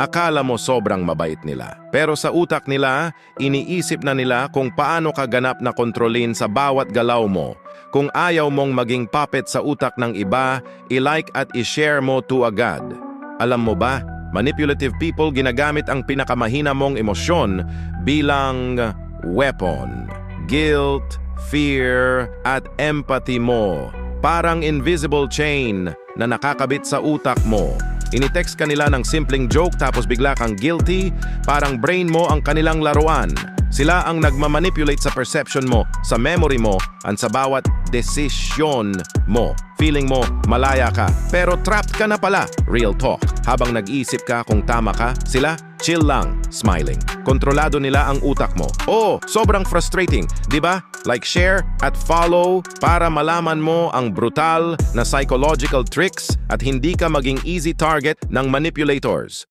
Akala mo sobrang mabait nila. Pero sa utak nila, iniisip na nila kung paano ka ganap na kontrolin sa bawat galaw mo. Kung ayaw mong maging puppet sa utak ng iba, i-like at i-share mo to agad. Alam mo ba, manipulative people ginagamit ang pinakamahina mong emosyon bilang weapon. Guilt, fear, at empathy mo. Parang invisible chain na nakakabit sa utak mo. Initext ka nila ng simpleng joke tapos bigla kang guilty, parang brain mo ang kanilang laruan. Sila ang nagmamanipulate sa perception mo, sa memory mo, at sa bawat desisyon mo. Feeling mo, malaya ka, pero trapped ka na pala. Real talk. Habang nag-iisip ka kung tama ka, sila, chill lang, smiling. Kontrolado nila ang utak mo. Oh, sobrang frustrating, di ba? Like, share at follow para malaman mo ang brutal na psychological tricks at hindi ka maging easy target ng manipulators.